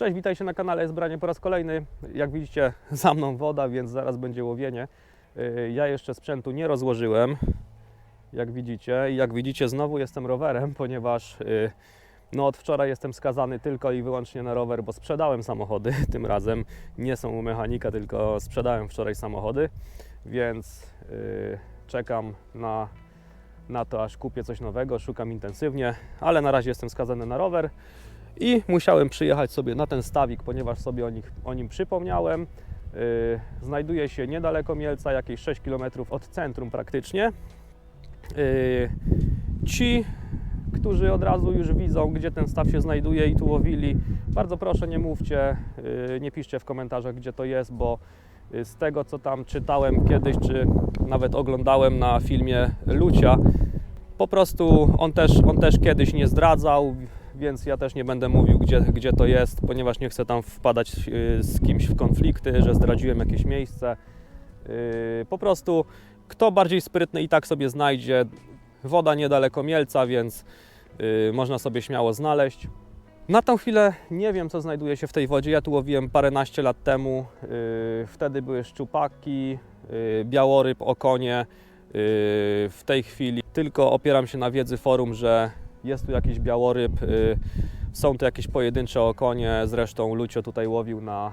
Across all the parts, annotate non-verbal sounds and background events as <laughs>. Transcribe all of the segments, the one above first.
Cześć, witajcie na kanale Zbranie po raz kolejny. Jak widzicie, <laughs> za mną woda, więc zaraz będzie łowienie. Yy, Ja jeszcze sprzętu nie rozłożyłem, jak widzicie. I jak widzicie, znowu jestem rowerem, ponieważ yy, no od wczoraj jestem skazany tylko i wyłącznie na rower, bo sprzedałem samochody. <laughs> Tym razem nie są u mechanika, tylko sprzedałem wczoraj samochody, więc yy, czekam na, na to, aż kupię coś nowego. Szukam intensywnie, ale na razie jestem skazany na rower. I musiałem przyjechać sobie na ten stawik, ponieważ sobie o, nich, o nim przypomniałem. Yy, znajduje się niedaleko Mielca, jakieś 6 km od centrum praktycznie. Yy, ci, którzy od razu już widzą, gdzie ten staw się znajduje i tu łowili, bardzo proszę nie mówcie, yy, nie piszcie w komentarzach, gdzie to jest, bo z tego, co tam czytałem kiedyś, czy nawet oglądałem na filmie Lucia, po prostu on też, on też kiedyś nie zdradzał, więc ja też nie będę mówił, gdzie, gdzie to jest, ponieważ nie chcę tam wpadać y, z kimś w konflikty, że zdradziłem jakieś miejsce. Y, Po prostu kto bardziej sprytny i tak sobie znajdzie. Woda niedaleko Mielca, więc y, można sobie śmiało znaleźć. Na tą chwilę nie wiem, co znajduje się w tej wodzie. Ja tu łowiłem paręnaście lat temu. Wtedy były szczupaki, białoryb, okonie. W tej chwili tylko opieram się na wiedzy forum, że jest tu jakiś białoryb, y, są tu jakieś pojedyncze okonie, zresztą Lucio tutaj łowił na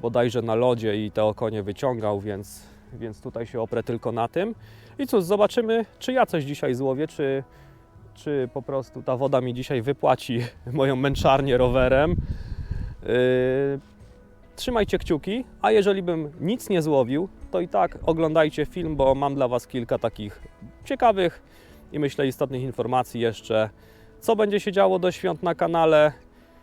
bodajże na lodzie i te okonie wyciągał, więc, więc tutaj się oprę tylko na tym. I cóż, zobaczymy, czy ja coś dzisiaj złowię, czy, czy po prostu ta woda mi dzisiaj wypłaci <laughs> moją męczarnię rowerem. Yy, trzymajcie kciuki, a jeżeli bym nic nie złowił, to i tak oglądajcie film, bo mam dla Was kilka takich ciekawych i myślę istotnych informacji jeszcze, co będzie się działo do świąt na kanale,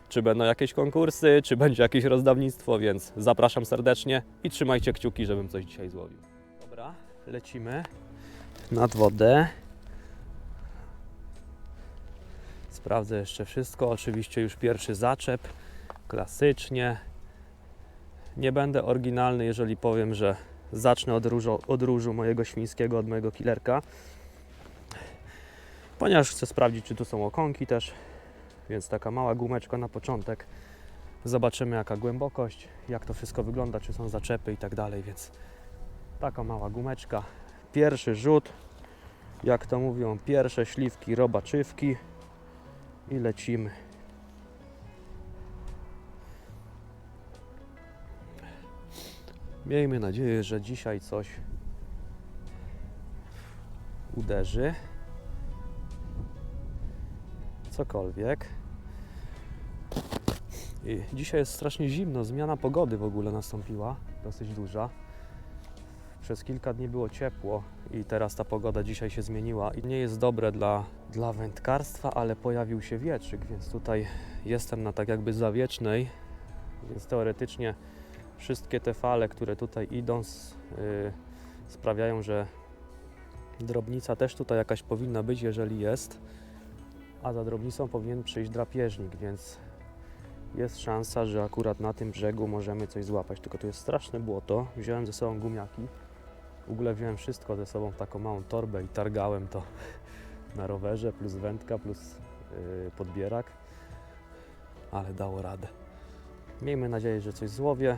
czy będą jakieś konkursy, czy będzie jakieś rozdawnictwo, więc zapraszam serdecznie i trzymajcie kciuki, żebym coś dzisiaj złowił. Dobra, lecimy nad wodę. Sprawdzę jeszcze wszystko. Oczywiście już pierwszy zaczep, klasycznie. Nie będę oryginalny, jeżeli powiem, że zacznę od różu, od różu mojego świńskiego, od mojego killerka ponieważ chcę sprawdzić, czy tu są okonki też, więc taka mała gumeczka na początek. Zobaczymy jaka głębokość, jak to wszystko wygląda, czy są zaczepy i tak dalej, więc taka mała gumeczka. Pierwszy rzut, jak to mówią, pierwsze śliwki robaczywki i lecimy. Miejmy nadzieję, że dzisiaj coś uderzy cokolwiek. I dzisiaj jest strasznie zimno, zmiana pogody w ogóle nastąpiła, dosyć duża. Przez kilka dni było ciepło i teraz ta pogoda dzisiaj się zmieniła i nie jest dobre dla, dla wędkarstwa, ale pojawił się wietrzyk, więc tutaj jestem na tak jakby zawiecznej, więc teoretycznie wszystkie te fale, które tutaj idą, s- y, sprawiają, że drobnica też tutaj jakaś powinna być, jeżeli jest a za drobnicą powinien przyjść drapieżnik, więc jest szansa, że akurat na tym brzegu możemy coś złapać. Tylko tu jest straszne błoto. Wziąłem ze sobą gumiaki. W ogóle wziąłem wszystko ze sobą w taką małą torbę i targałem to <laughs> na rowerze, plus wędka, plus yy, podbierak. Ale dało radę. Miejmy nadzieję, że coś złowię,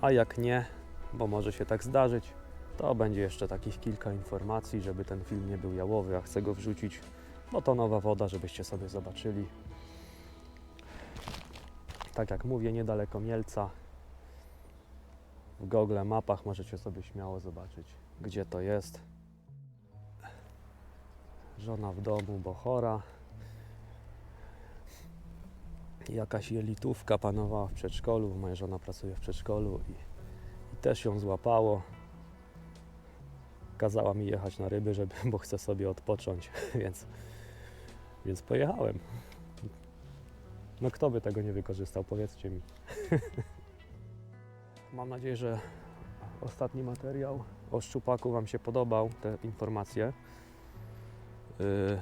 a jak nie, bo może się tak zdarzyć, to będzie jeszcze takich kilka informacji, żeby ten film nie był jałowy, a chcę go wrzucić no to nowa woda, żebyście sobie zobaczyli. Tak jak mówię, niedaleko Mielca. W Google Mapach możecie sobie śmiało zobaczyć, gdzie to jest. Żona w domu, bo chora. Jakaś jelitówka panowała w przedszkolu. Moja żona pracuje w przedszkolu i, i też ją złapało. Kazała mi jechać na ryby, żeby, bo chcę sobie odpocząć, <laughs> więc więc pojechałem. No kto by tego nie wykorzystał, powiedzcie mi. <laughs> Mam nadzieję, że ostatni materiał o szczupaku Wam się podobał, te informacje. Yy,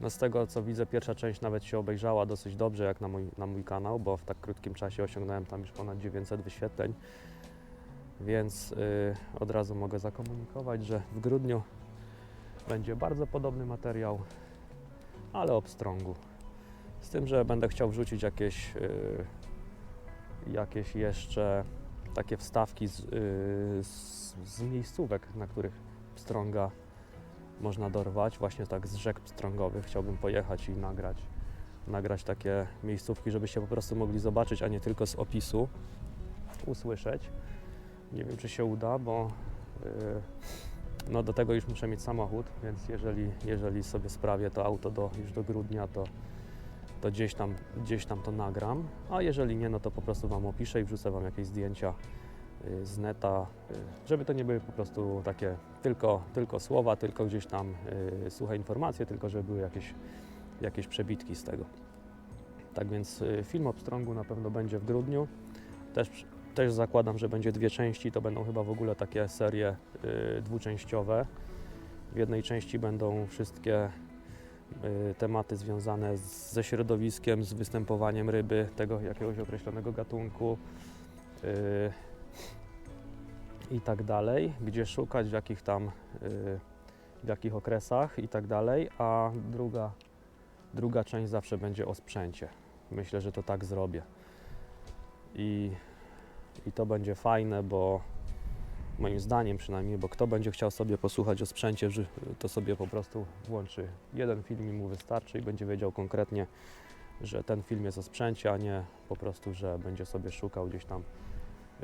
No z tego co widzę, pierwsza część nawet się obejrzała dosyć dobrze jak na mój, na mój kanał, bo w tak krótkim czasie osiągnąłem tam już ponad 900 wyświetleń. Więc yy, od razu mogę zakomunikować, że w grudniu będzie bardzo podobny materiał ale o pstrągu. Z tym, że będę chciał wrzucić jakieś y, jakieś jeszcze takie wstawki z, yy, z, z miejscówek, na których pstrąga można dorwać, właśnie tak z rzek pstrągowych. Chciałbym pojechać i nagrać, nagrać takie miejscówki, żebyście po prostu mogli zobaczyć, a nie tylko z opisu usłyszeć. Nie wiem, czy się uda, bo yy, no do tego już muszę mieć samochód, więc jeżeli, jeżeli sobie sprawię to auto do, już do grudnia, to, to gdzieś, tam, gdzieś tam to nagram, a jeżeli nie, no to po prostu Wam opiszę i wrzucę Wam jakieś zdjęcia y, z neta, y, żeby to nie były po prostu takie tylko, tylko słowa, tylko gdzieś tam y, suche informacje, tylko żeby były jakieś, jakieś przebitki z tego. Tak więc film o pstrągu na pewno będzie w grudniu. Też, też zakładam, że będzie dwie części, to będą chyba w ogóle takie serie y, dwuczęściowe. W jednej części będą wszystkie y, tematy związane z, ze środowiskiem, z występowaniem ryby, tego jakiegoś określonego gatunku y, i tak dalej, gdzie szukać, w jakich tam, y, w jakich okresach i tak dalej, a druga, druga część zawsze będzie o sprzęcie. Myślę, że to tak zrobię. I, I to będzie fajne, bo moim zdaniem przynajmniej, bo kto będzie chciał sobie posłuchać o sprzęcie, to sobie po prostu włączy jeden film i mu wystarczy i będzie wiedział konkretnie, że ten film jest o sprzęcie, a nie po prostu, że będzie sobie szukał gdzieś tam,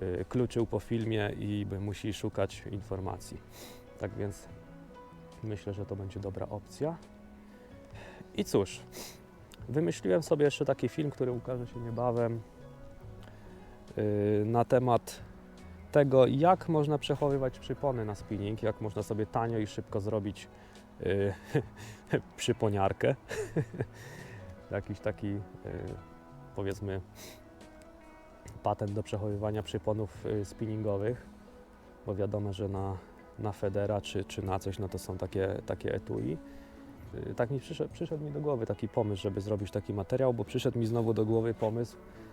y, kluczył po filmie i musi szukać informacji. Tak więc myślę, że to będzie dobra opcja. I cóż, wymyśliłem sobie jeszcze taki film, który ukaże się niebawem na temat tego, jak można przechowywać przypony na spinning, jak można sobie tanio i szybko zrobić y, <laughs> przyponiarkę. <laughs> Jakiś taki, y, powiedzmy, patent do przechowywania przyponów y, spinningowych, bo wiadomo, że na, na Federa czy, czy na coś, no to są takie, takie etui. Y, Tak mi przyszedł, przyszedł mi do głowy taki pomysł, żeby zrobić taki materiał, bo przyszedł mi znowu do głowy pomysł, y,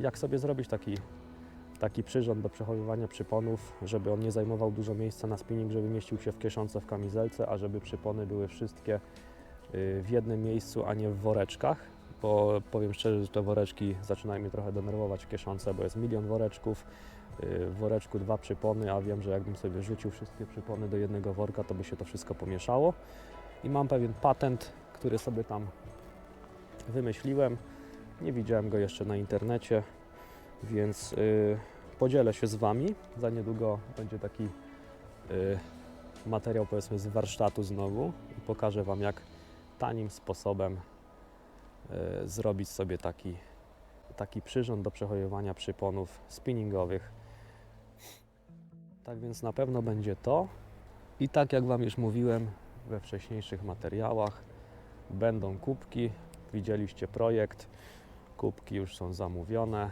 jak sobie zrobić taki taki przyrząd do przechowywania przyponów, żeby on nie zajmował dużo miejsca na spinning, żeby mieścił się w kieszonce w kamizelce, a żeby przypony były wszystkie y, w jednym miejscu, a nie w woreczkach, bo powiem szczerze, że te woreczki zaczynają mnie trochę denerwować w kieszonce, bo jest milion woreczków, y, w woreczku dwa przypony, a wiem, że jakbym sobie rzucił wszystkie przypony do jednego worka, to by się to wszystko pomieszało. I mam pewien patent, który sobie tam wymyśliłem. Nie widziałem go jeszcze na internecie, więc y, podzielę się z Wami. Za niedługo będzie taki y, materiał, powiedzmy, z warsztatu znowu i pokażę Wam, jak tanim sposobem y, zrobić sobie taki, taki przyrząd do przechowywania przyponów spinningowych. Tak więc na pewno będzie to. I tak jak Wam już mówiłem we wcześniejszych materiałach, będą kubki. Widzieliście projekt. Kubki już są zamówione.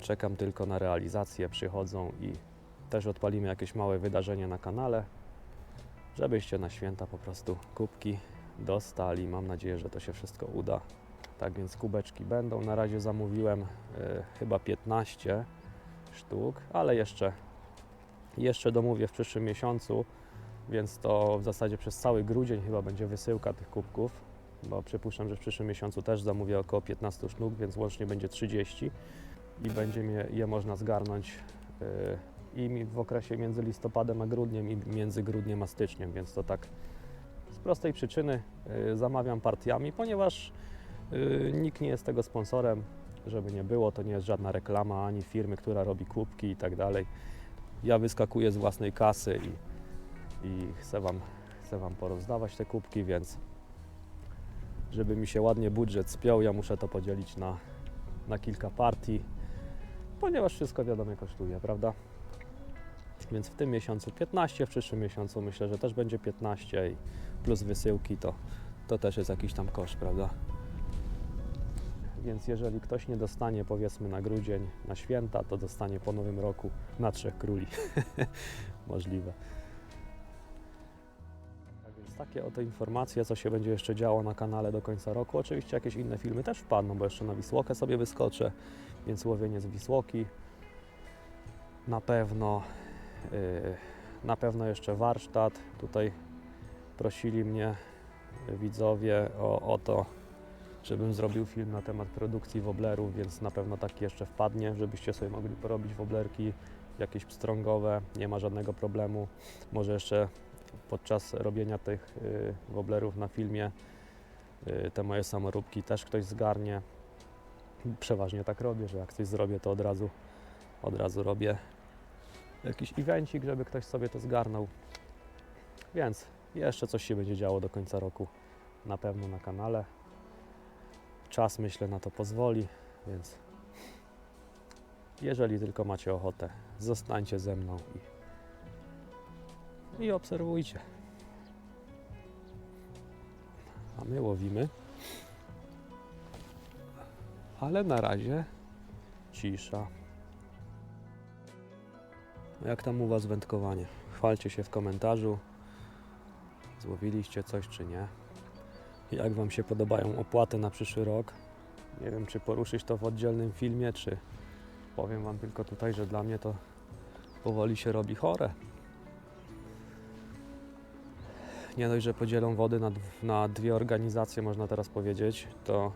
Czekam tylko na realizację, przychodzą i też odpalimy jakieś małe wydarzenie na kanale, żebyście na święta po prostu kubki dostali. Mam nadzieję, że to się wszystko uda. Tak więc kubeczki będą. Na razie zamówiłem e, chyba 15 sztuk, ale jeszcze, jeszcze domówię w przyszłym miesiącu, więc to w zasadzie przez cały grudzień chyba będzie wysyłka tych kubków, bo przypuszczam, że w przyszłym miesiącu też zamówię około 15 sztuk, więc łącznie będzie 30 i będzie je, można zgarnąć y, i w okresie między listopadem a grudniem i między grudniem a styczniem, więc to tak z prostej przyczyny y, zamawiam partiami, ponieważ y, nikt nie jest tego sponsorem, żeby nie było, to nie jest żadna reklama ani firmy, która robi kubki i tak dalej. Ja wyskakuję z własnej kasy i, i chcę, wam, chcę Wam porozdawać te kubki, więc żeby mi się ładnie budżet spiął, ja muszę to podzielić na, na kilka partii, ponieważ wszystko wiadomo kosztuje, prawda? Więc w tym miesiącu 15, w przyszłym miesiącu myślę, że też będzie 15 i plus wysyłki to, to też jest jakiś tam koszt, prawda? Więc jeżeli ktoś nie dostanie powiedzmy na grudzień, na święta, to dostanie po nowym roku na Trzech Króli. <laughs> Możliwe. Tak takie oto informacje, co się będzie jeszcze działo na kanale do końca roku. Oczywiście jakieś inne filmy też wpadną, bo jeszcze na Wisłokę sobie wyskoczę, więc łowienie z Wisłoki. Na pewno, yy, na pewno jeszcze warsztat. Tutaj prosili mnie widzowie o, o to, żebym zrobił film na temat produkcji woblerów, więc na pewno taki jeszcze wpadnie, żebyście sobie mogli porobić woblerki jakieś pstrągowe, nie ma żadnego problemu. Może jeszcze podczas robienia tych y, woblerów na filmie y, te moje samoróbki też ktoś zgarnie. Przeważnie tak robię, że jak coś zrobię, to od razu, od razu robię jakiś evencik, żeby ktoś sobie to zgarnął. Więc jeszcze coś się będzie działo do końca roku na pewno na kanale. Czas myślę na to pozwoli, więc jeżeli tylko macie ochotę, zostańcie ze mną i, i obserwujcie. A my łowimy. Ale na razie cisza. Jak tam u Was wędkowanie? Chwalcie się w komentarzu. Złowiliście coś czy nie? Jak Wam się podobają opłaty na przyszły rok? Nie wiem, czy poruszyć to w oddzielnym filmie, czy powiem Wam tylko tutaj, że dla mnie to powoli się robi chore. Nie dość, że podzielą wody na, na dwie organizacje, można teraz powiedzieć, to,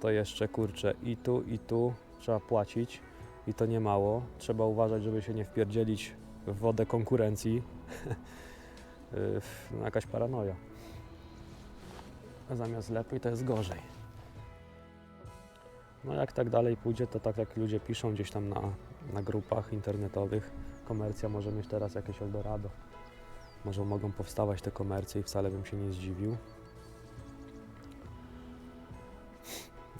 to jeszcze kurczę i tu, i tu trzeba płacić i to nie mało. Trzeba uważać, żeby się nie wpierdzielić w wodę konkurencji. <laughs> Y, jakaś paranoja. A zamiast lepiej, to jest gorzej. No jak tak dalej pójdzie, to tak jak ludzie piszą gdzieś tam na, na grupach internetowych, komercja może mieć teraz jakieś Eldorado. Może mogą powstawać te komercje i wcale bym się nie zdziwił.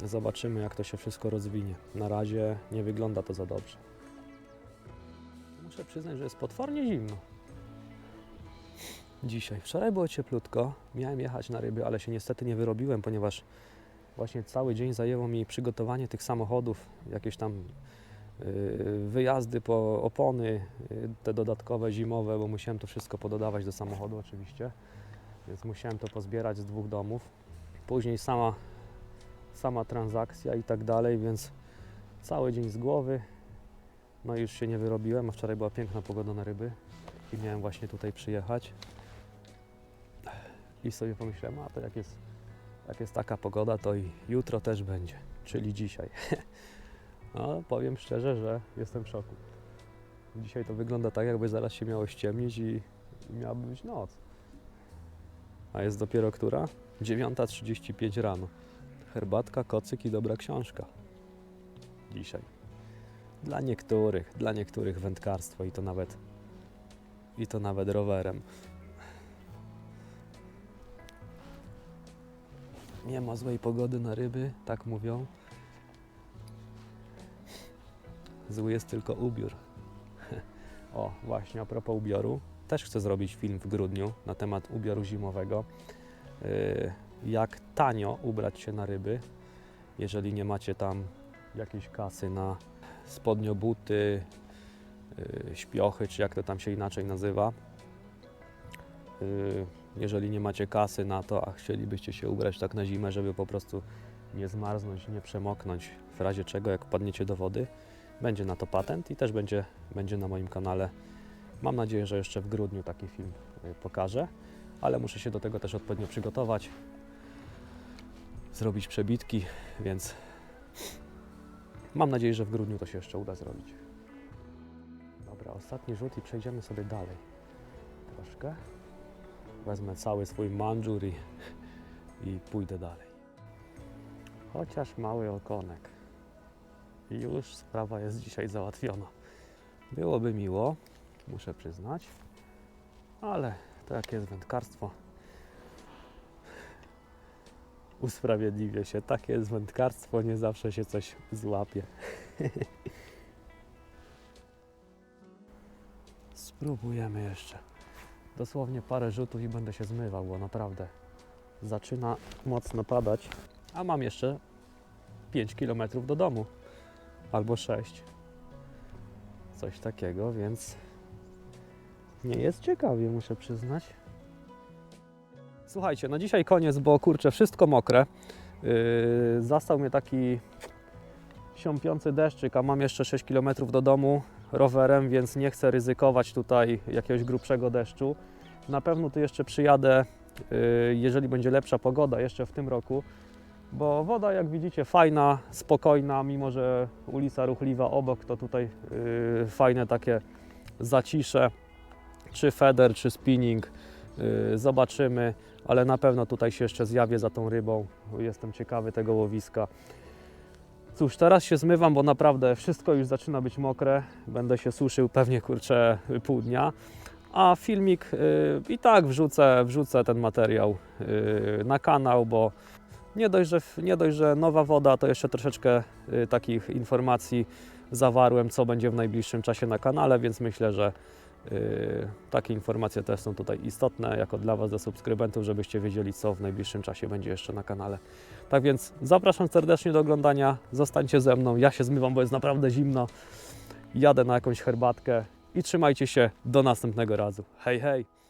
Zobaczymy, jak to się wszystko rozwinie. Na razie nie wygląda to za dobrze. Muszę przyznać, że jest potwornie zimno. Dzisiaj. Wczoraj było cieplutko. Miałem jechać na ryby, ale się niestety nie wyrobiłem, ponieważ właśnie cały dzień zajęło mi przygotowanie tych samochodów, jakieś tam wyjazdy po opony, yy, te dodatkowe zimowe, bo musiałem to wszystko pododawać do samochodu oczywiście, więc musiałem to pozbierać z dwóch domów. Później sama, sama transakcja i tak dalej, więc cały dzień z głowy. No i już się nie wyrobiłem, a wczoraj była piękna pogoda na ryby i miałem właśnie tutaj przyjechać. I sobie pomyślałem, a to jak jest, jak jest taka pogoda, to i jutro też będzie, czyli dzisiaj. <laughs> No, powiem szczerze, że jestem w szoku. Dzisiaj to wygląda tak, jakby zaraz się miało ściemnić i, i miałaby być noc. A jest dopiero która? 9.35 rano. Herbatka, kocyk i dobra książka. Dzisiaj. Dla niektórych, dla niektórych wędkarstwo i to nawet i to nawet rowerem. Nie ma złej pogody na ryby, tak mówią. Zły jest tylko ubiór. <laughs> O, właśnie a propos ubioru. Też chcę zrobić film w grudniu na temat ubioru zimowego. Yy, Jak tanio ubrać się na ryby, jeżeli nie macie tam jakiejś kasy na spodnio buty, yy, śpiochy, czy jak to tam się inaczej nazywa. Yy, Jeżeli nie macie kasy na to, a chcielibyście się ubrać tak na zimę, żeby po prostu nie zmarznąć, nie przemoknąć, w razie czego jak padniecie do wody, będzie na to patent i też będzie, będzie na moim kanale. Mam nadzieję, że jeszcze w grudniu taki film y, pokażę, ale muszę się do tego też odpowiednio przygotować, zrobić przebitki, więc mam nadzieję, że w grudniu to się jeszcze uda zrobić. Dobra, ostatni rzut i przejdziemy sobie dalej. Troszkę. Wezmę cały swój mandżur i, i pójdę dalej. Chociaż mały okonek. I już sprawa jest dzisiaj załatwiona. Byłoby miło, muszę przyznać, ale to jak jest wędkarstwo, usprawiedliwię się. Takie jest wędkarstwo, nie zawsze się coś złapie. <laughs> Spróbujemy jeszcze. Dosłownie parę rzutów i będę się zmywał, bo naprawdę zaczyna mocno padać, a mam jeszcze 5 km do domu albo 6. Coś takiego, więc nie jest ciekawie, muszę przyznać. Słuchajcie, no dzisiaj koniec, bo kurczę, wszystko mokre. Yy, zastał mnie taki siąpiący deszczyk, a mam jeszcze 6 km do domu rowerem, więc nie chcę ryzykować tutaj jakiegoś grubszego deszczu. Na pewno tu jeszcze przyjadę, yy, jeżeli będzie lepsza pogoda jeszcze w tym roku, bo woda jak widzicie fajna, spokojna, mimo że ulica ruchliwa obok, to tutaj yy, fajne takie zacisze, czy feder, czy spinning, yy, zobaczymy, ale na pewno tutaj się jeszcze zjawię za tą rybą, jestem ciekawy tego łowiska. Cóż, teraz się zmywam, bo naprawdę wszystko już zaczyna być mokre, będę się suszył pewnie kurczę pół dnia, a filmik yy, i tak wrzucę, wrzucę ten materiał yy, na kanał, bo nie dość, że, nie dość, że nowa woda, to jeszcze troszeczkę y, takich informacji zawarłem, co będzie w najbliższym czasie na kanale, więc myślę, że y, takie informacje też są tutaj istotne, jako dla Was, dla subskrybentów, żebyście wiedzieli, co w najbliższym czasie będzie jeszcze na kanale. Tak więc zapraszam serdecznie do oglądania, zostańcie ze mną, ja się zmywam, bo jest naprawdę zimno, jadę na jakąś herbatkę i trzymajcie się do następnego razu. Hej, hej!